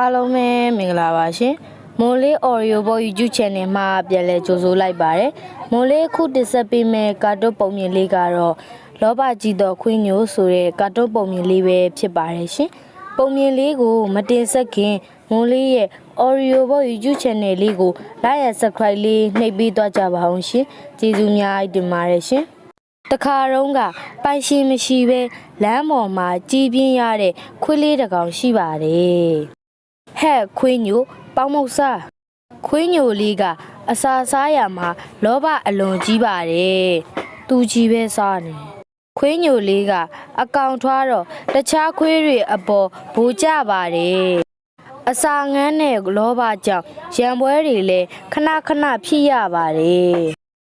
အားလုံးပဲမင်္ဂလာပါရှင်မိုးလေး Oreo ဘော YouTube Channel မှာပြန်လည်ကြိုဆိုလိုက်ပါတယ်မိုးလေးအခုတင်ဆက်ပေးမယ့်ကာတွန်းပုံမြင်လေးကတော့လောဘကြီးသောခွင်းညိုဆိုတဲ့ကာတွန်းပုံမြင်လေးပဲဖြစ်ပါတယ်ရှင်ပုံမြင်လေးကိုမတင်ဆက်ခင်မိုးလေးရဲ့ Oreo ဘော YouTube Channel လေးကို like and subscribe လေးနှိပ်ပေးသွားကြပါအောင်ရှင်ကျေးဇူးများတင်ပါတယ်ရှင်တခါတော့ကပိုင်ရှင်မရှိပဲလမ်းပေါ်မှာကြီးပြင်းရတဲ့ခွေးလေးတစ်ကောင်ရှိပါတယ် ဟဲ့ခွေးညိုပေါင်းမုတ်စားခွေးညိုလေးကအစာစားရမှာလောဘအလွန်ကြီးပါတယ်သူကြီးပဲစားနေခွေးညိုလေးကအကောင်ထွားတော့တခြားခွေးတွေအပေါ်ဘူကြပါတယ်အစာငန်းနဲ့လောဘကြောင့်ရံပွဲတွေလည်းခဏခဏဖြစ်ရပါတယ်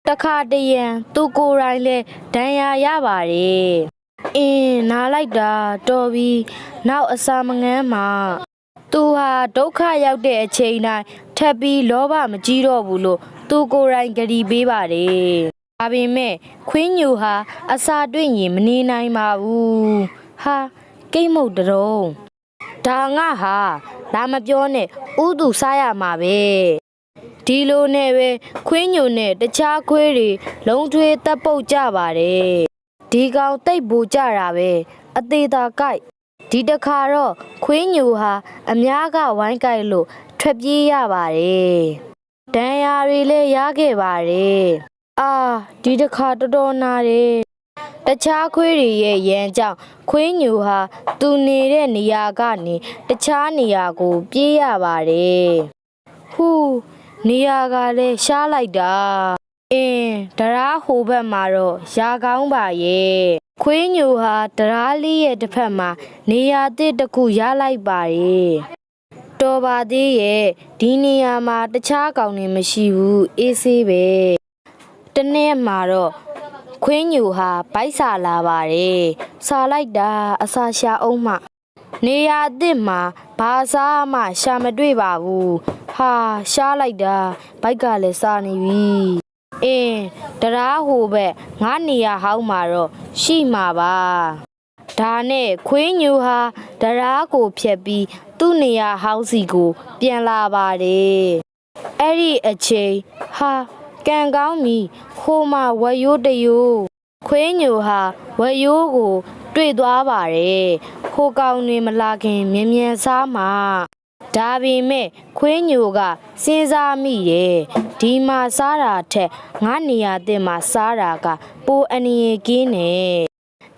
တခါတရံသူကိုယ်တိုင်လဲဒဏ်ရာရပါတယ်အင်းနားလိုက်တာတော်ပြီနောက်အစာမငန်းမှာ သူဟာဒုက္ခရောက်တဲ့အချိန်တိုင်းထပ်ပြီးလောဘမကြီးတော့ဘူးလို့သူကိုယ်တိုင်ကြည်ပေးပါတယ်ဒါပေမဲ့ခွင်းညူဟာအစာတွေ့ရင်မနေနိုင်ပါဘူးဟာကိတ်မုတ်တရုံဒါငါဟာလာမပြောနဲ့ဥသူစားရမှာပဲဒီလိုနဲ့ပဲခွင်းညိုနဲ့တခြားခွေးတွေလုံးထွေးတပ်ပုတ်ကြပါတယ်ဒီကောင်တိတ်ဘူကြတာပဲအသေးသာကိုက် ဒီတခါတော့ခွင်းညိုဟာ အများကဝိုင်းကိုက်လို့ထွက်ပြေးရပါတယ်ဒဏ်ရာတွေလည်းရခဲ့ပါတယ်အာဒီတခါတော်တော်နာတယ်တခြားခွေးတွေရဲ့ရန်ကြောင့်ခွေးညိုဟာ သူနေတဲ့နေရာကနေတခြားနေရာကို ပြေးရပါတယ်ဟူးနေရာကလည်းရှားလိုက်တာအင်းတရာဟိုဘက်မှာတော့ရာကောင်းပါရဲ့ ခွေးညိုဟာတရာလေးရဲ့တစ်ဖက်မှာနေရာတစ်တစ်ခုရလိုက်ပါရဲ့တော်ပါသေးရဲ့ဒီနေရာမှာတခြားကောင်တွေမရှိဘူးအေးဆေးပဲတနေ့မှာတော့ခွေးညိုဟာဗိုက်စာလာပါတယ်စာလိုက်တာအစာရှာအောင်မှနေရာအသစ်မှာဘာစားမှရှာမတွေ့ပါဘူးဟာရှားလိုက်တာဘိုက်ကလည်းစားနေပြီ အင်းတရားဟိုဘက်ငါနေရာဟောင်းမှာတော့ရှိမှာပါဒါနဲ့ခွေးညူဟာတရားကိုဖြတ်ပြီးသူ့နေရာဟောင်းစီကို ပြန်လာပါတယ်အဲ့ဒီအချိန်ဟာကံကောင်းပြီဟိုမှာဝက်ရိုးတရိုး ခွေးညိုဟာဝက်ရိုးကို တွေ့သွားပါတယ်။ခိုးကောင်တွေမလာခင်မြ мян စားမှာ ဒါပေမဲ့ခွေးညိုကစဉ်းစားမိတယ်ဒီမှာစားတာထက်ငါနေရာတင်မှာစားတာက ပိုအန္တရာယ်ကင်းတယ်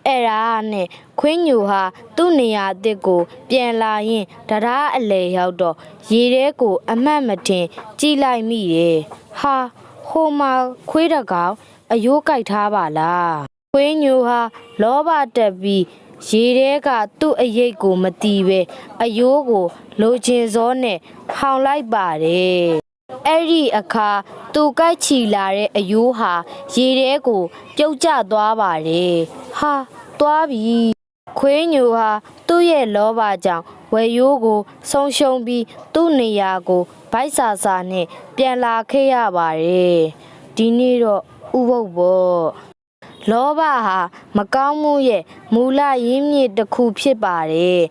အဲ့ဒါနဲ့ခွင်းညူဟာသူ့နေရာအစ်စ်ကို ပြန်လာရင်တရားအလဲရောက်တော့ရေထဲကိုအမှတ်မတင်ကြည့်လိုက်မိတယ်ဟာဟိုမှာခွေးတကောင်အယိုးကြိုက်ထားပါလားခွင်းညူဟာလောဘတက်ပြီး ရေထဲကသူ့အရိတ်ကိုမတီးပဲအယိုးကိုလိုချင်စောနဲ့ဟောင်လိုက်ပါတယ်အဲ့ဒီအခါသူကြိုက်ချီလာတဲ့အယိုးဟာရေထဲကိုပြုတ်ကျသွားပါတယ်ဟာသွားပြီခွေးညူဟာသူ့ရဲ့လောဘကြောင့်ဝယ်ရိုးကိုဆုံးရှုံးပြီးသူ့နေရာကိုဗိုက်ဆာဆာနဲ့ပြန်လာခဲ့ရပါတယ်ဒီနေ့တော့ဥပုပ်ပေါ့ လောဘဟာမကောင်းမှုရဲ့မူလရင်းမြစ်တစ်ခုဖြစ်ပါတယ်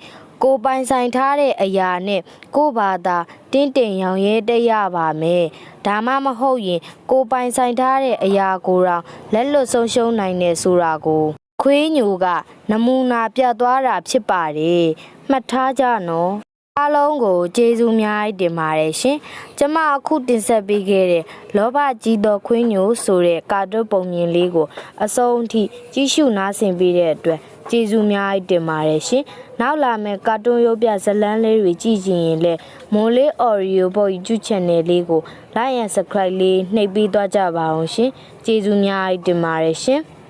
ကိုပိုင်ဆိုင်ထားတဲ့အရာနဲ့ကိုဘာသာတင်းတင်ရောင်ရဲတက်ရပါမယ်ဒါမှမဟုတ်ရင် ကိုပိုင်ဆိုင်ထားတဲ့အရာကိုတော့လက်လွတ်ဆုံးရှုံးနိုင်တယ်ဆိုတာကိုခွေးညိုက နမူနာပြသွားတာဖြစ်ပါတယ်မှတ်ထားကြနော် အားလုံးကိုကျေးဇူးများတင်ပါတယ်ရှင်ကျမအခုတင်ဆက်ပေးခဲ့တဲ့လောဘကြီးသောခွေးညိုဆိုတဲ့ကာတွန်းပုံမြင်လေးကိုအဆုံးအထိကြည့်ရှုနားဆင်ပေးတဲ့အတွက်ကျေးဇူးများတင်ပါတယ်ရှင်နောက်လာမယ့်ကာတွန်းရုပ်ပြဇာတ်လမ်းလေးတွေကြည့်ကြရင်လည်းမွန်လေး Oreo ဘော YouTube Channel လေးကို like and subscribe လေးနှိပ်ပေးသွားကြပါအောင်ရှင်ကျေးဇူးများတင်ပါတယ်ရှင်